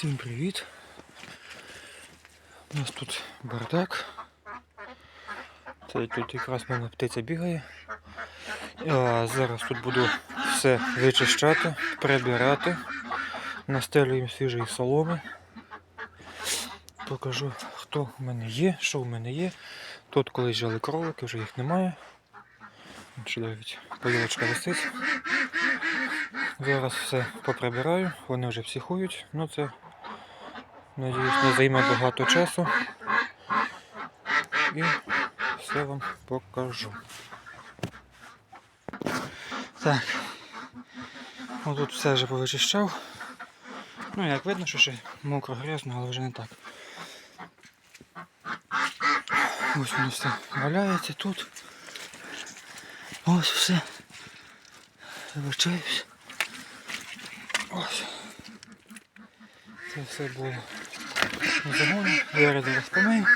Всім привіт. У нас тут бардак. Це тут якраз в мене птиця бігає. А зараз тут буду все вичищати, прибирати. Настелюємо свіжої соломи. Покажу, хто в мене є, що в мене є. Тут колись жили кролики, вже їх немає. Навіть поїлочка висить. Зараз все поприбираю, вони вже психують, ну це, надіюсь, не займе багато часу. І все вам покажу. Так. Отут все вже повичищав. Ну, як видно, що ще мокро грязно, але вже не так. Ось воно все валяється тут. Ось все. Вибачаюсь. Ось. Це все було загоні. Я зараз помию.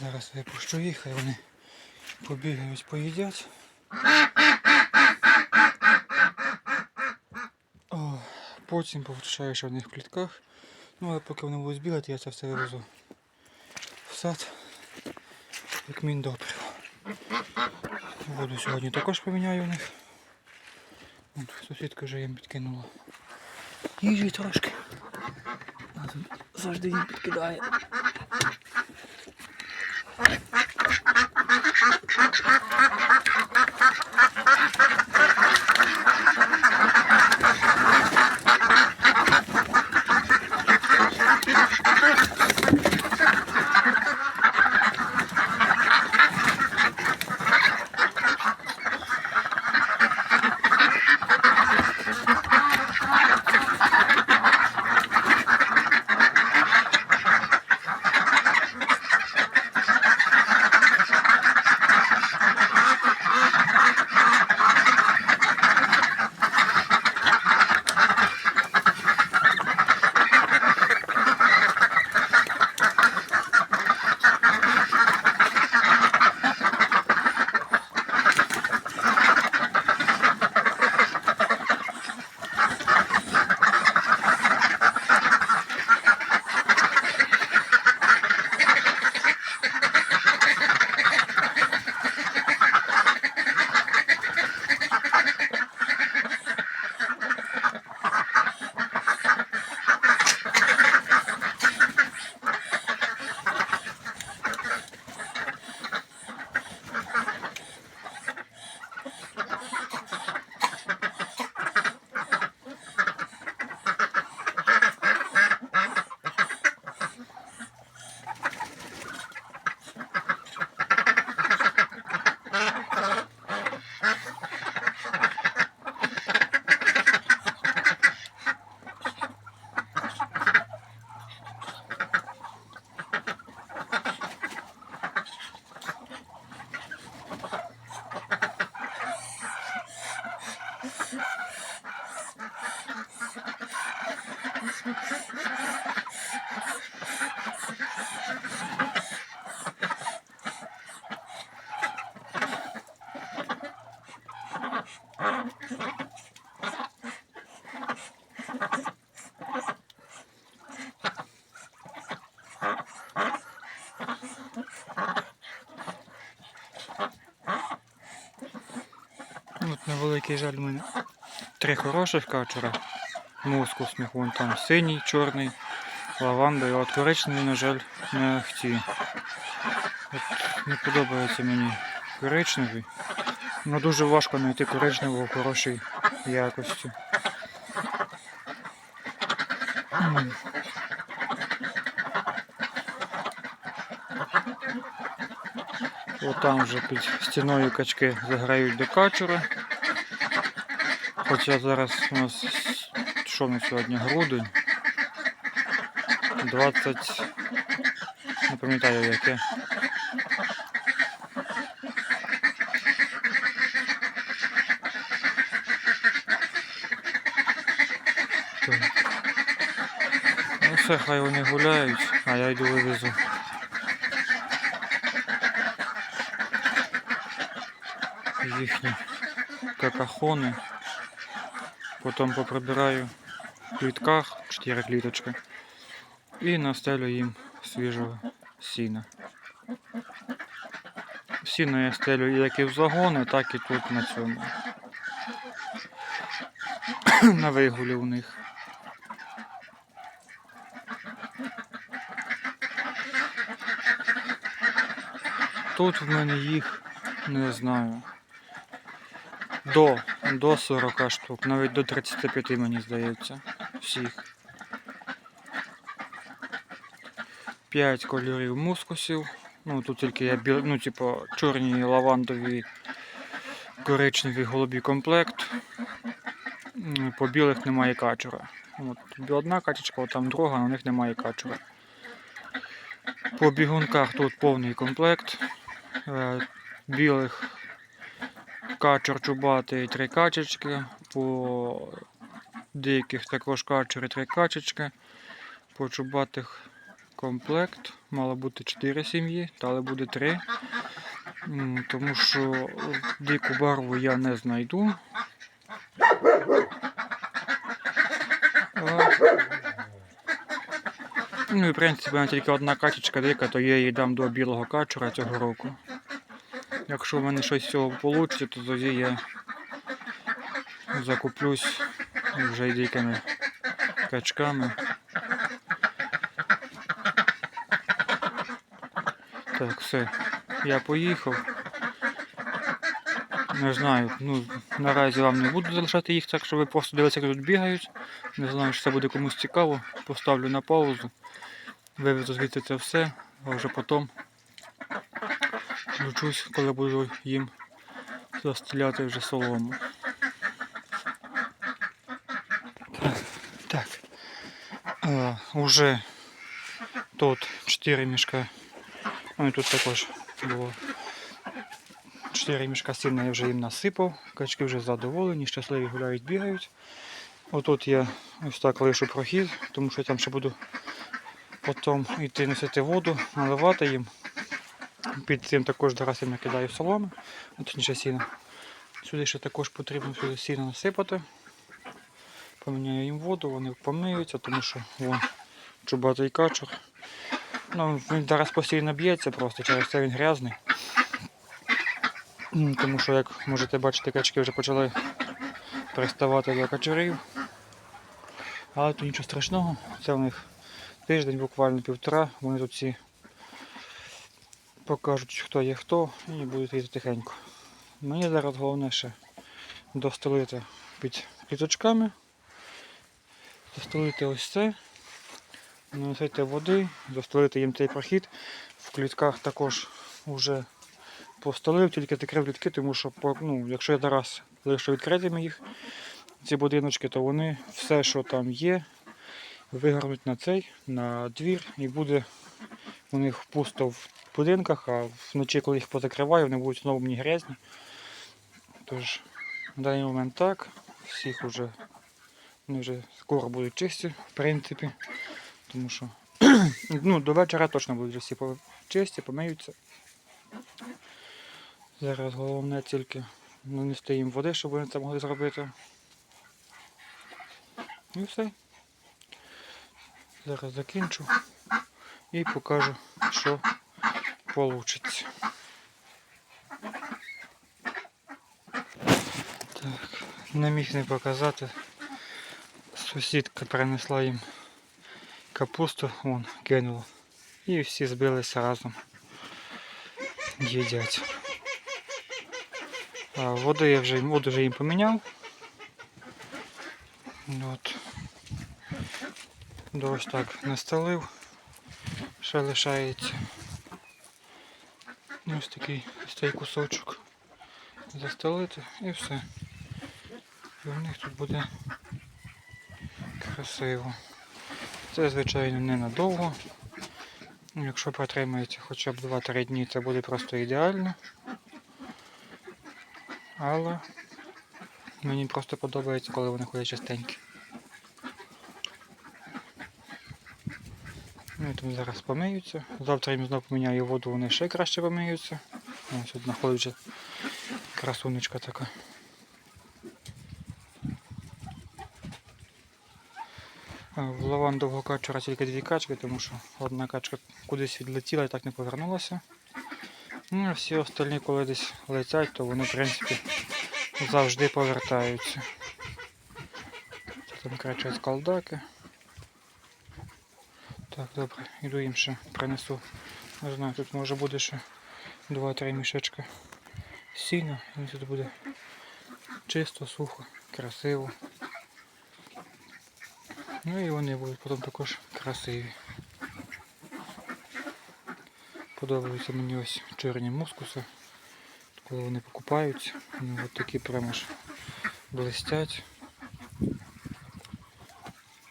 Зараз випущу їх, хай вони побігають, поїдять. Потім повчаю, що в них в клітках. Ну, але поки вони будуть бігати, я це все вивезу в сад, як міндобриво. Воду сьогодні також поміняю у них. Сусідка вже їм підкинула. Їжі трошки. А тут завжди їм підкидає. От невеликий жаль у мене. Три хороших качура. Мускусних, вон там синій, чорний, лаванда, і от коричневий, на жаль, не ахті. От не подобається мені коричневий. Ну дуже важко знайти коричневого в хорошій якості. М. От там вже під стіною качки заграють до качура. Хоча зараз у нас що на сьогодні? Грудень. 20. Не пам'ятаю яке. Ну все, хай вони гуляють, а я йду вивезу. Їхні какахони. потім поприбираю в клітках, 4 кліточки, і настелю їм свіжого сіна. Сіно я стелю як і в загони, так і тут на цьому. на вигулі у них. Тут в мене їх не знаю. До, до 40 штук, навіть до 35 мені здається. Всіх. 5 кольорів мускусів. Ну тут тільки я ну, типу, чорні, лавандові, коричневі, голубі комплект. По білих немає качура. От одна качечка, там друга, у них немає качура. По бігунках тут повний комплект. Е, Білих качур чубатий три качечки. По деяких також качури три качечки. По чубатих комплект. Мало бути 4 сім'ї, але буде 3. Тому що дику барву я не знайду. Ну і в принципі в мене тільки одна качечка дика, то я її дам до білого качура цього року. Якщо в мене щось з цього вийде, то тоді я закуплюсь вже дикими качками. Так, все. Я поїхав. Не знаю, ну наразі вам не буду залишати їх, так що ви просто дивитеся, як тут бігають. Не знаю, чи це буде комусь цікаво. Поставлю на паузу. Вивезу звідти це все, а вже потім включусь, коли буду їм застеляти вже солому. А, уже тут 4 мішка. Ну і тут також було 4 мішка сильно я вже їм насипав. Качки вже задоволені, щасливі гуляють, бігають. Отут я ось так лишу прохід, тому що я там ще буду потім йти носити воду, наливати їм. Під цим також зараз я накидаю соломи, точніше сіно. Сюди ще також потрібно сюди сіно насипати. Поміняю їм воду, вони помиються, тому що вон чубатий качур. Ну, він зараз постійно б'ється просто, через це він грязний. Тому що, як можете бачити, качки вже почали приставати до качурів. Але то нічого страшного, це в них тиждень, буквально півтора, вони тут всі покажуть, хто є хто, і будуть йти тихенько. Мені зараз головне ще достелити під квіточками, достелити ось це, наносити води, достелити їм цей прохід. В клітках також вже постелив, тільки закрив клітки, тому що ну, якщо я зараз лишу відкритими їх, ці будиночки, то вони все, що там є, вигорнуть на цей, на двір і буде у них пусто в будинках, а вночі, коли їх позакриваю, вони будуть знову мені грязні. Тож, в даний момент так, всіх вже, вони вже скоро будуть чисті, в принципі. Тому що ну, до вечора точно будуть всі чисті, помиються. Зараз головне тільки нанести їм води, щоб вони це могли зробити. І все. Зараз закінчу і покажу, що вийде. Так, не міг не показати. Сусідка принесла їм капусту, вон, кинула. І всі збилися разом. Їдять. А воду я вже, воду вже їм поміняв. От. До ось так настелив. Ще лишається. Ось такий ось цей кусочок. Застелити і все. І у них тут буде красиво. Це, звичайно, ненадовго. Ну, Якщо протримається хоча б 2-3 дні, це буде просто ідеально. Але мені просто подобається, коли вони ходять частенькі. Вони там зараз помиються. Завтра їм знову поміняю воду, вони ще краще помиються. Ось тут знаходить вже красунечка така. В лавандового качера тільки дві качки, тому що одна качка кудись відлетіла і так не повернулася. Ну, а всі остальні, коли десь летять, то вони, в принципі, завжди повертаються. Це там кричать колдаки. Так, добре, іду їм ще принесу. Не знаю, тут може буде ще 2-3 мішечка сіна. І тут буде чисто, сухо, красиво. Ну і вони будуть потім також красиві. Подобаються мені ось чорні мускуси. Коли вони покупаються, вони от такі прямо ж блистять.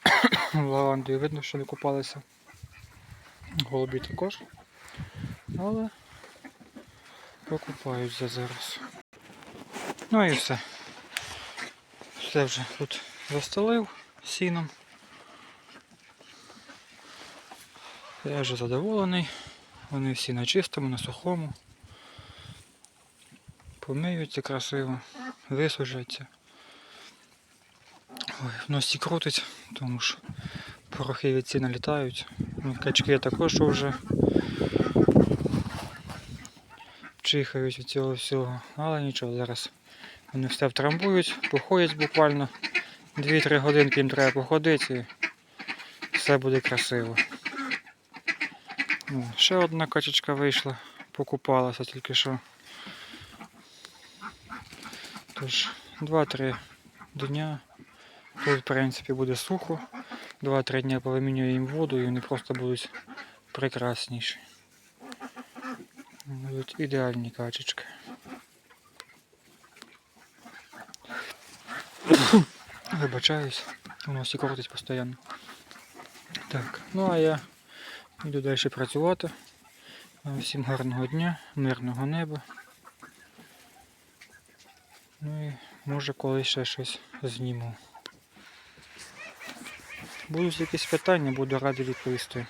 Лавандою видно, що не купалися. Голубі також. Але покупаються зараз. Ну і все. Все вже тут застелив сіном. Я вже задоволений. Вони всі на чистому, на сухому. Помиються красиво, висушаться. Ой, в носі крутить, тому що порохи від ці налітають. Ну, качки також вже чихають від цього всього. Але нічого, зараз вони все втрамбують, походять буквально 2-3 годинки їм треба походити і все буде красиво. Ще одна качечка вийшла, покупалася тільки що. Тож 2-3 дня. Тут, в принципі, буде сухо. 2-3 дня повимінюю їм воду і вони просто будуть прекрасніші. Будуть ідеальні качечки. Вибачаюсь, у нас і крутить постійно. Так, ну а я йду далі працювати. Всім гарного дня, мирного неба. Ну і може колись ще щось зніму. Будуть якісь питання, буду радий відповісти.